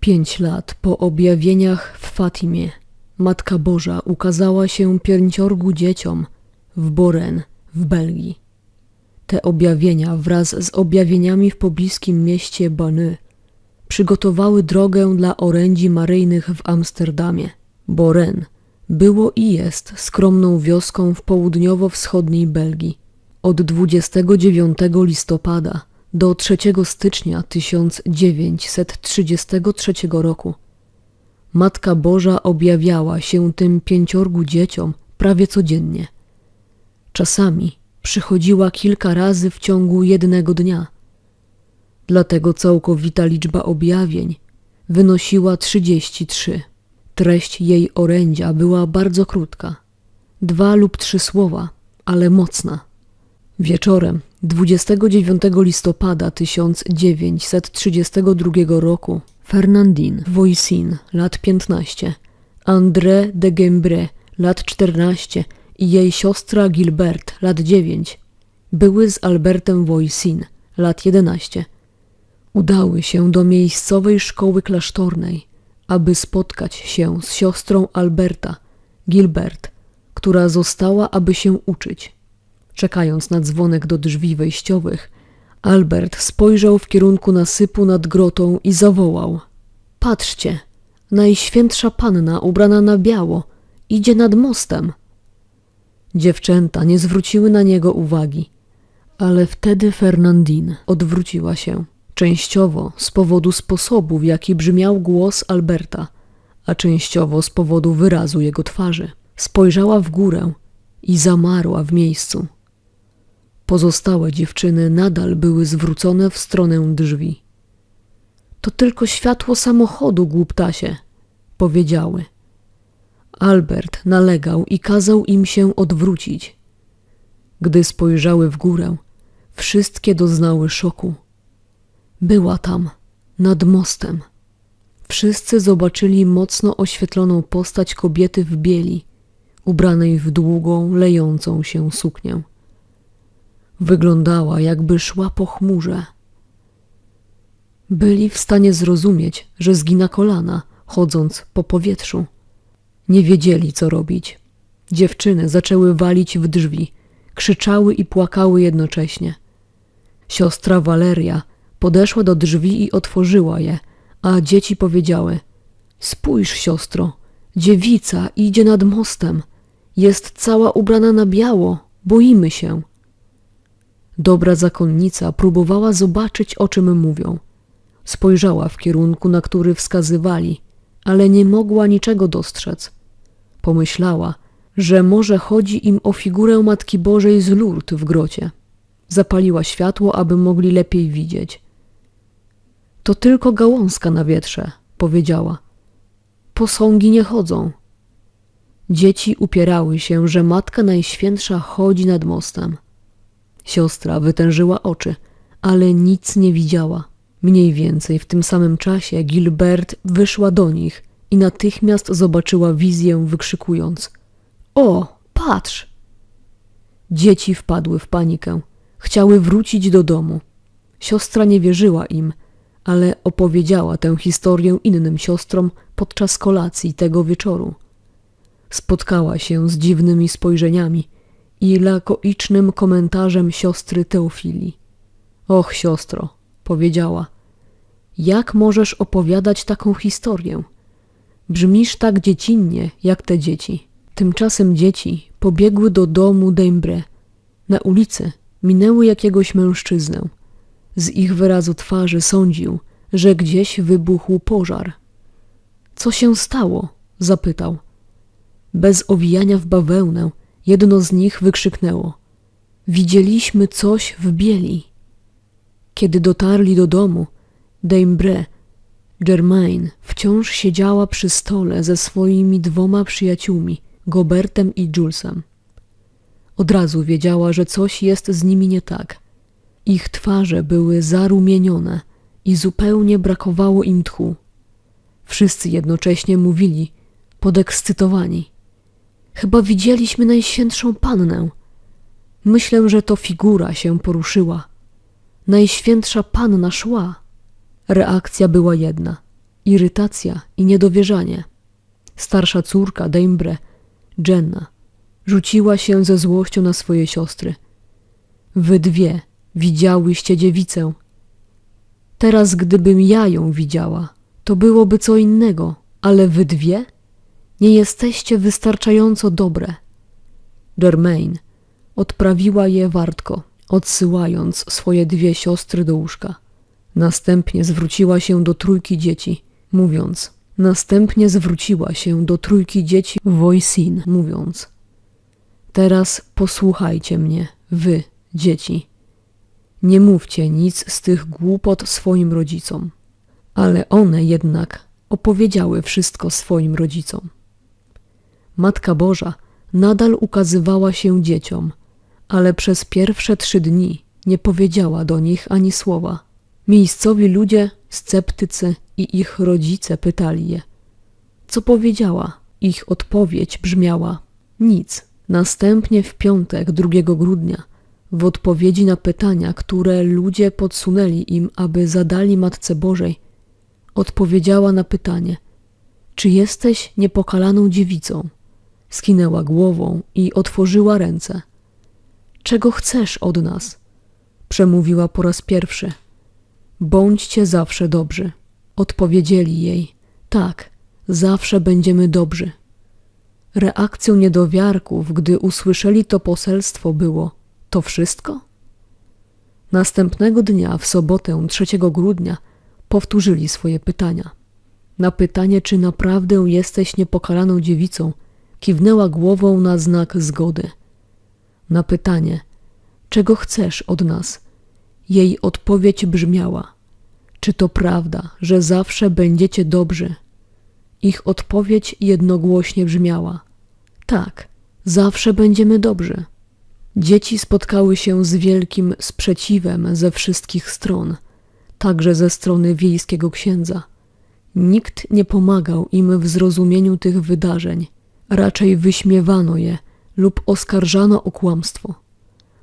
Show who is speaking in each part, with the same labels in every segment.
Speaker 1: Pięć lat po objawieniach w Fatimie Matka Boża ukazała się pięciorgu dzieciom w Boren w Belgii. Te objawienia wraz z objawieniami w pobliskim mieście Bany przygotowały drogę dla orędzi maryjnych w Amsterdamie. Boren było i jest skromną wioską w południowo-wschodniej Belgii. Od 29 listopada do 3 stycznia 1933 roku Matka Boża objawiała się tym pięciorgu dzieciom prawie codziennie. Czasami przychodziła kilka razy w ciągu jednego dnia. Dlatego całkowita liczba objawień wynosiła 33. Treść jej orędzia była bardzo krótka. Dwa lub trzy słowa, ale mocna. Wieczorem 29 listopada 1932 roku Fernandine Voisin, lat 15, André de Gembre, lat 14 i jej siostra Gilbert, lat 9, były z Albertem Voisin, lat 11. Udały się do miejscowej szkoły klasztornej, aby spotkać się z siostrą Alberta, Gilbert, która została, aby się uczyć. Czekając na dzwonek do drzwi wejściowych, Albert spojrzał w kierunku nasypu nad grotą i zawołał: Patrzcie, najświętsza panna ubrana na biało idzie nad mostem. Dziewczęta nie zwróciły na niego uwagi, ale wtedy Fernandine odwróciła się, częściowo z powodu sposobu, w jaki brzmiał głos Alberta, a częściowo z powodu wyrazu jego twarzy. Spojrzała w górę i zamarła w miejscu. Pozostałe dziewczyny nadal były zwrócone w stronę drzwi. To tylko światło samochodu, głuptasie, powiedziały. Albert nalegał i kazał im się odwrócić. Gdy spojrzały w górę, wszystkie doznały szoku. Była tam, nad mostem. Wszyscy zobaczyli mocno oświetloną postać kobiety w bieli, ubranej w długą, lejącą się suknię. Wyglądała, jakby szła po chmurze. Byli w stanie zrozumieć, że zgina kolana, chodząc po powietrzu. Nie wiedzieli, co robić. Dziewczyny zaczęły walić w drzwi, krzyczały i płakały jednocześnie. Siostra Waleria podeszła do drzwi i otworzyła je, a dzieci powiedziały: Spójrz, siostro, dziewica idzie nad mostem. Jest cała ubrana na biało, boimy się. Dobra zakonnica próbowała zobaczyć, o czym mówią. Spojrzała w kierunku, na który wskazywali, ale nie mogła niczego dostrzec. Pomyślała, że może chodzi im o figurę Matki Bożej z Lourdes w grocie. Zapaliła światło, aby mogli lepiej widzieć. To tylko gałązka na wietrze, powiedziała. Posągi nie chodzą. Dzieci upierały się, że Matka Najświętsza chodzi nad mostem. Siostra wytężyła oczy, ale nic nie widziała. Mniej więcej w tym samym czasie Gilbert wyszła do nich i natychmiast zobaczyła wizję, wykrzykując: O, patrz! Dzieci wpadły w panikę. Chciały wrócić do domu. Siostra nie wierzyła im, ale opowiedziała tę historię innym siostrom podczas kolacji tego wieczoru. Spotkała się z dziwnymi spojrzeniami i lakoicznym komentarzem siostry Teofilii. Och, siostro, powiedziała, jak możesz opowiadać taką historię? Brzmisz tak dziecinnie, jak te dzieci. Tymczasem dzieci pobiegły do domu Dembre. Na ulicy minęły jakiegoś mężczyznę. Z ich wyrazu twarzy sądził, że gdzieś wybuchł pożar. Co się stało? zapytał. Bez owijania w bawełnę, jedno z nich wykrzyknęło: Widzieliśmy coś w bieli. Kiedy dotarli do domu, Dembre, Germain wciąż siedziała przy stole ze swoimi dwoma przyjaciółmi, Gobertem i Julesem. Od razu wiedziała, że coś jest z nimi nie tak. Ich twarze były zarumienione i zupełnie brakowało im tchu. Wszyscy jednocześnie mówili, podekscytowani. Chyba widzieliśmy Najświętszą Pannę. Myślę, że to figura się poruszyła. Najświętsza Panna szła. Reakcja była jedna. irytacja i niedowierzanie. Starsza córka Deimbre, Jenna, rzuciła się ze złością na swoje siostry. Wy dwie widziałyście dziewicę. Teraz gdybym ja ją widziała, to byłoby co innego, ale wy dwie nie jesteście wystarczająco dobre. Germain odprawiła je wartko, odsyłając swoje dwie siostry do łóżka. Następnie zwróciła się do trójki dzieci, mówiąc: Następnie zwróciła się do trójki dzieci Wojsin, mówiąc: Teraz posłuchajcie mnie, wy, dzieci. Nie mówcie nic z tych głupot swoim rodzicom. Ale one jednak opowiedziały wszystko swoim rodzicom. Matka Boża nadal ukazywała się dzieciom, ale przez pierwsze trzy dni nie powiedziała do nich ani słowa. Miejscowi ludzie, sceptycy i ich rodzice pytali je, co powiedziała. Ich odpowiedź brzmiała nic. Następnie w piątek 2 grudnia, w odpowiedzi na pytania, które ludzie podsunęli im, aby zadali Matce Bożej, odpowiedziała na pytanie: Czy jesteś niepokalaną dziewicą? Skinęła głową i otworzyła ręce. Czego chcesz od nas? Przemówiła po raz pierwszy. Bądźcie zawsze dobrzy. Odpowiedzieli jej: Tak, zawsze będziemy dobrzy. Reakcją niedowiarków, gdy usłyszeli to poselstwo, było: To wszystko? Następnego dnia, w sobotę 3 grudnia, powtórzyli swoje pytania. Na pytanie, czy naprawdę jesteś niepokalaną dziewicą, kiwnęła głową na znak zgody. Na pytanie, czego chcesz od nas, jej odpowiedź brzmiała: Czy to prawda, że zawsze będziecie dobrzy? Ich odpowiedź jednogłośnie brzmiała: Tak, zawsze będziemy dobrzy. Dzieci spotkały się z wielkim sprzeciwem ze wszystkich stron, także ze strony wiejskiego księdza. Nikt nie pomagał im w zrozumieniu tych wydarzeń, raczej wyśmiewano je lub oskarżano o kłamstwo.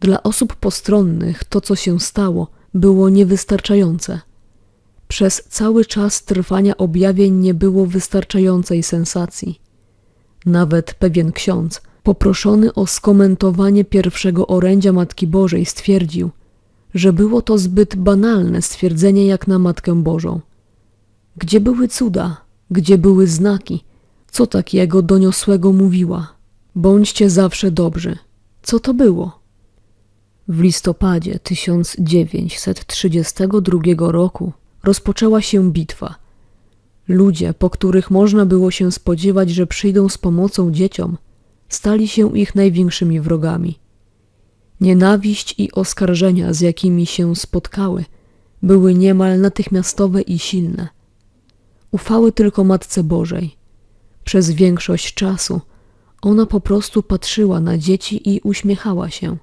Speaker 1: Dla osób postronnych to, co się stało, było niewystarczające. Przez cały czas trwania objawień nie było wystarczającej sensacji. Nawet pewien ksiądz, poproszony o skomentowanie pierwszego orędzia Matki Bożej, stwierdził, że było to zbyt banalne stwierdzenie jak na Matkę Bożą. Gdzie były cuda? Gdzie były znaki? Co takiego doniosłego mówiła? Bądźcie zawsze dobrzy. Co to było? W listopadzie 1932 roku rozpoczęła się bitwa. Ludzie, po których można było się spodziewać, że przyjdą z pomocą dzieciom, stali się ich największymi wrogami. Nienawiść i oskarżenia, z jakimi się spotkały, były niemal natychmiastowe i silne. Ufały tylko Matce Bożej. Przez większość czasu ona po prostu patrzyła na dzieci i uśmiechała się.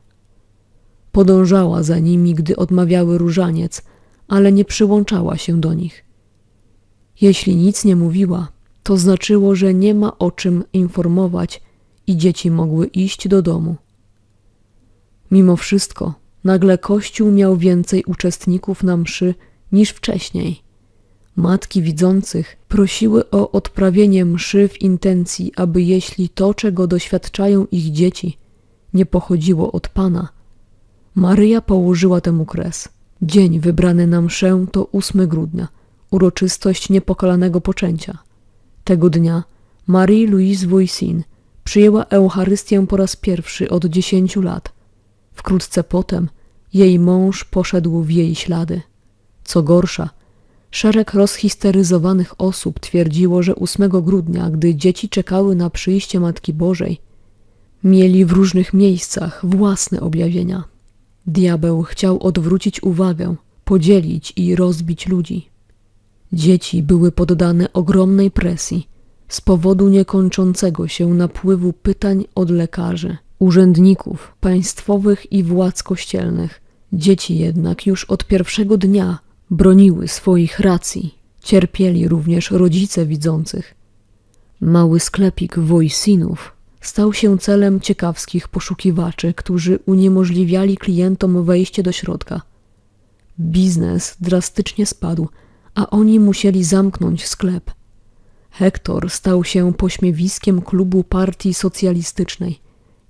Speaker 1: Podążała za nimi, gdy odmawiały różaniec, ale nie przyłączała się do nich. Jeśli nic nie mówiła, to znaczyło, że nie ma o czym informować i dzieci mogły iść do domu. Mimo wszystko, nagle Kościół miał więcej uczestników na mszy niż wcześniej. Matki widzących prosiły o odprawienie mszy w intencji, aby jeśli to, czego doświadczają ich dzieci, nie pochodziło od Pana, Maryja położyła temu kres. Dzień wybrany na mszę to 8 grudnia, uroczystość niepokalanego poczęcia. Tego dnia Marie-Louise Voisin przyjęła Eucharystię po raz pierwszy od 10 lat. Wkrótce potem jej mąż poszedł w jej ślady. Co gorsza, szereg rozhisteryzowanych osób twierdziło, że 8 grudnia, gdy dzieci czekały na przyjście Matki Bożej, mieli w różnych miejscach własne objawienia. Diabeł chciał odwrócić uwagę, podzielić i rozbić ludzi. Dzieci były poddane ogromnej presji z powodu niekończącego się napływu pytań od lekarzy, urzędników państwowych i władz kościelnych. Dzieci jednak już od pierwszego dnia broniły swoich racji. Cierpieli również rodzice widzących. Mały sklepik Wojsinów stał się celem ciekawskich poszukiwaczy, którzy uniemożliwiali klientom wejście do środka. Biznes drastycznie spadł, a oni musieli zamknąć sklep. Hektor stał się pośmiewiskiem klubu partii socjalistycznej.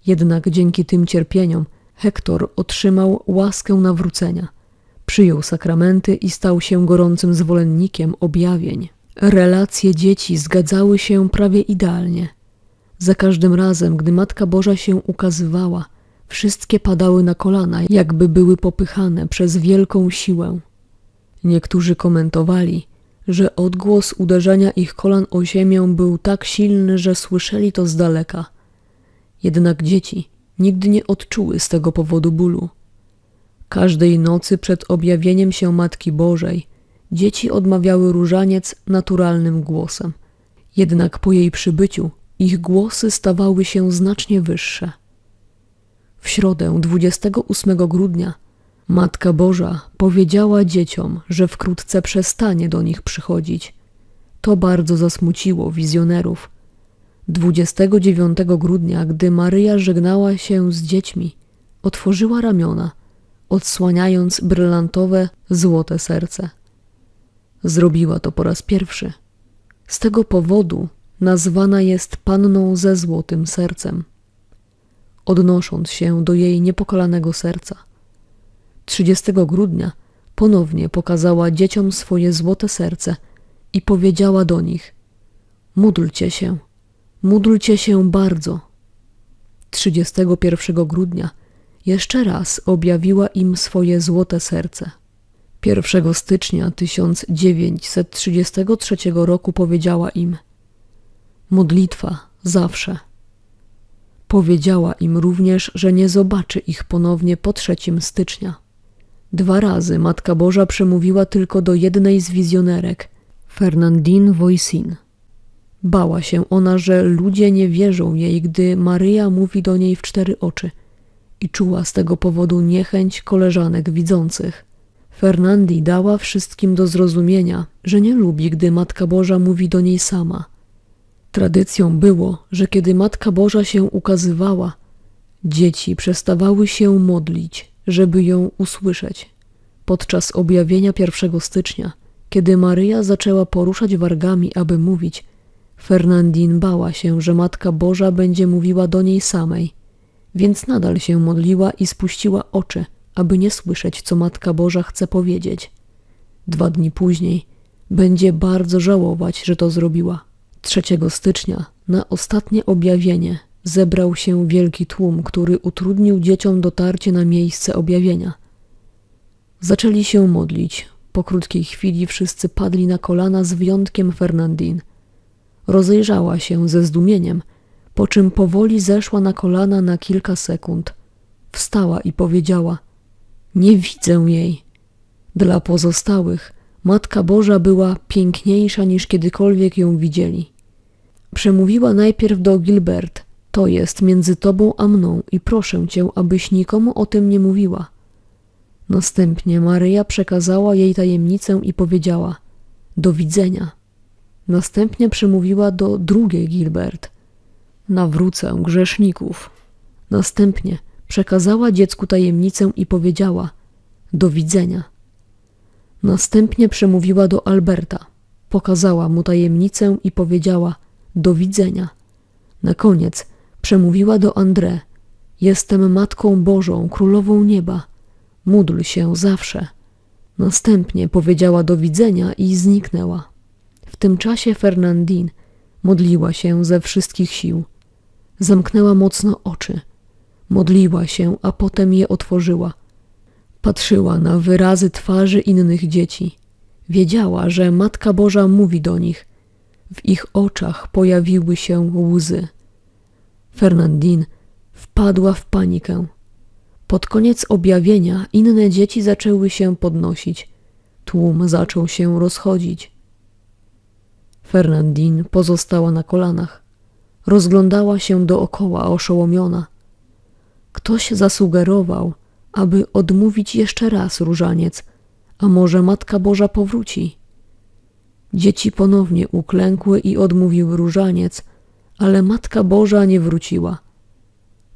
Speaker 1: Jednak dzięki tym cierpieniom Hektor otrzymał łaskę nawrócenia. Przyjął sakramenty i stał się gorącym zwolennikiem objawień. Relacje dzieci zgadzały się prawie idealnie. Za każdym razem, gdy Matka Boża się ukazywała, wszystkie padały na kolana, jakby były popychane przez wielką siłę. Niektórzy komentowali, że odgłos uderzenia ich kolan o ziemię był tak silny, że słyszeli to z daleka. Jednak dzieci nigdy nie odczuły z tego powodu bólu. Każdej nocy przed objawieniem się Matki Bożej dzieci odmawiały różaniec naturalnym głosem. Jednak po jej przybyciu ich głosy stawały się znacznie wyższe. W środę 28 grudnia Matka Boża powiedziała dzieciom, że wkrótce przestanie do nich przychodzić. To bardzo zasmuciło wizjonerów. 29 grudnia, gdy Maryja żegnała się z dziećmi, otworzyła ramiona, odsłaniając brylantowe, złote serce. Zrobiła to po raz pierwszy. Z tego powodu nazwana jest Panną ze złotym sercem, odnosząc się do jej niepokalanego serca. 30 grudnia ponownie pokazała dzieciom swoje złote serce i powiedziała do nich: Módlcie się, módlcie się bardzo. 31 grudnia jeszcze raz objawiła im swoje złote serce. 1 stycznia 1933 roku powiedziała im: Modlitwa zawsze. Powiedziała im również, że nie zobaczy ich ponownie po 3 stycznia. Dwa razy Matka Boża przemówiła tylko do jednej z wizjonerek, Fernandine Voisin. Bała się ona, że ludzie nie wierzą jej, gdy Maryja mówi do niej w cztery oczy i czuła z tego powodu niechęć koleżanek widzących. Fernandi dała wszystkim do zrozumienia, że nie lubi, gdy Matka Boża mówi do niej sama. Tradycją było, że kiedy Matka Boża się ukazywała, dzieci przestawały się modlić, żeby ją usłyszeć. Podczas objawienia 1 stycznia, kiedy Maryja zaczęła poruszać wargami, aby mówić, Fernandin bała się, że Matka Boża będzie mówiła do niej samej, więc nadal się modliła i spuściła oczy, aby nie słyszeć, co Matka Boża chce powiedzieć. Dwa dni później będzie bardzo żałować, że to zrobiła. 3 stycznia na ostatnie objawienie zebrał się wielki tłum, który utrudnił dzieciom dotarcie na miejsce objawienia. Zaczęli się modlić. Po krótkiej chwili wszyscy padli na kolana z wyjątkiem Fernandin. Rozejrzała się ze zdumieniem, po czym powoli zeszła na kolana na kilka sekund. Wstała i powiedziała: Nie widzę jej. Dla pozostałych Matka Boża była piękniejsza niż kiedykolwiek ją widzieli. Przemówiła najpierw do Gilbert: To jest między tobą a mną i proszę cię, abyś nikomu o tym nie mówiła. Następnie Maryja przekazała jej tajemnicę i powiedziała: Do widzenia. Następnie przemówiła do drugiej Gilbert: Nawrócę grzeszników. Następnie przekazała dziecku tajemnicę i powiedziała: Do widzenia. Następnie przemówiła do Alberta, pokazała mu tajemnicę i powiedziała: Do widzenia. Na koniec przemówiła do André: Jestem Matką Bożą, Królową Nieba. Módl się zawsze. Następnie powiedziała do widzenia i zniknęła. W tym czasie Fernandine modliła się ze wszystkich sił. Zamknęła mocno oczy. Modliła się, a potem je otworzyła. Patrzyła na wyrazy twarzy innych dzieci. Wiedziała, że Matka Boża mówi do nich. W ich oczach pojawiły się łzy. Fernandine wpadła w panikę. Pod koniec objawienia inne dzieci zaczęły się podnosić. Tłum zaczął się rozchodzić. Fernandine pozostała na kolanach. Rozglądała się dookoła oszołomiona. Ktoś zasugerował, aby odmówić jeszcze raz różaniec, a może Matka Boża powróci. Dzieci ponownie uklękły i odmówiły różaniec, ale Matka Boża nie wróciła.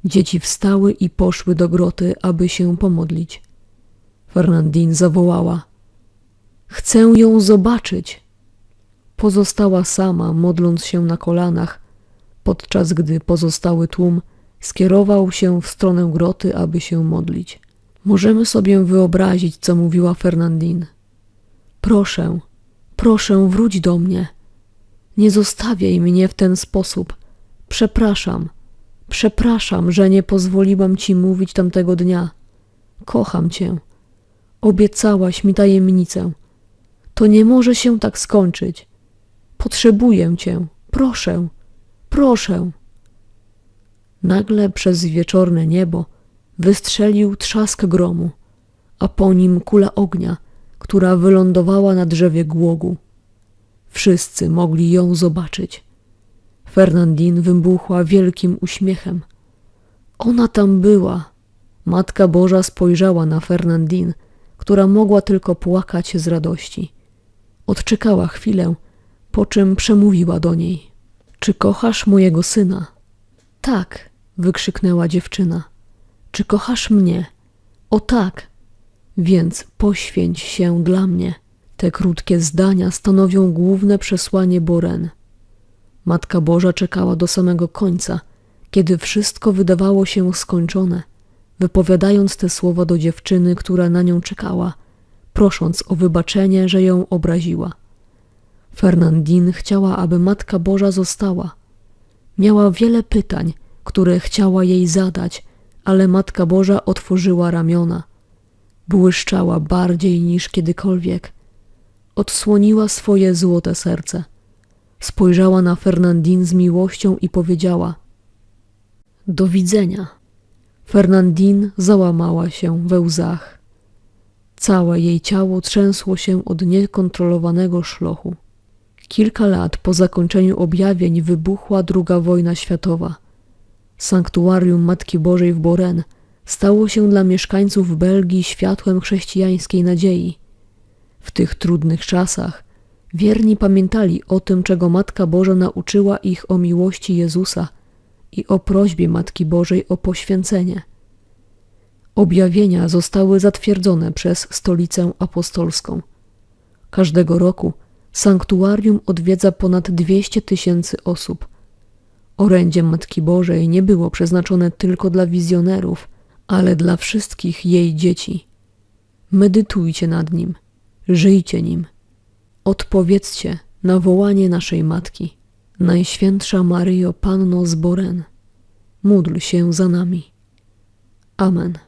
Speaker 1: Dzieci wstały i poszły do groty, aby się pomodlić. Fernandine zawołała: Chcę ją zobaczyć. Pozostała sama, modląc się na kolanach, podczas gdy pozostały tłum skierował się w stronę groty, aby się modlić. Możemy sobie wyobrazić, co mówiła Fernandine. Proszę, proszę, wróć do mnie. Nie zostawiaj mnie w ten sposób. Przepraszam, przepraszam, że nie pozwoliłam ci mówić tamtego dnia. Kocham cię. Obiecałaś mi tajemnicę. To nie może się tak skończyć. Potrzebuję cię. Proszę, proszę. Nagle przez wieczorne niebo wystrzelił trzask gromu, a po nim kula ognia, która wylądowała na drzewie głogu. Wszyscy mogli ją zobaczyć. Fernandine wybuchła wielkim uśmiechem. Ona tam była. Matka Boża spojrzała na Fernandine, która mogła tylko płakać z radości. Odczekała chwilę, po czym przemówiła do niej. Czy kochasz mojego syna? Tak, wykrzyknęła dziewczyna. Czy kochasz mnie? O tak. Więc poświęć się dla mnie. Te krótkie zdania stanowią główne przesłanie Boren. Matka Boża czekała do samego końca, kiedy wszystko wydawało się skończone, wypowiadając te słowa do dziewczyny, która na nią czekała, prosząc o wybaczenie, że ją obraziła. Fernandine chciała, aby Matka Boża została. Miała wiele pytań, które chciała jej zadać, ale Matka Boża otworzyła ramiona. Błyszczała bardziej niż kiedykolwiek. Odsłoniła swoje złote serce. Spojrzała na Fernandine z miłością i powiedziała: Do widzenia. Fernandine załamała się we łzach. Całe jej ciało trzęsło się od niekontrolowanego szlochu. Kilka lat po zakończeniu objawień wybuchła druga wojna światowa. Sanktuarium Matki Bożej w Boren stało się dla mieszkańców Belgii światłem chrześcijańskiej nadziei. W tych trudnych czasach wierni pamiętali o tym, czego Matka Boża nauczyła ich o miłości Jezusa i o prośbie Matki Bożej o poświęcenie. Objawienia zostały zatwierdzone przez Stolicę Apostolską. Każdego roku sanktuarium odwiedza ponad 200 tysięcy osób. Orędzie Matki Bożej nie było przeznaczone tylko dla wizjonerów, ale dla wszystkich jej dzieci. Medytujcie nad nim, żyjcie nim. Odpowiedzcie na wołanie naszej Matki. Najświętsza Maryjo Panno z Boren, módl się za nami. Amen.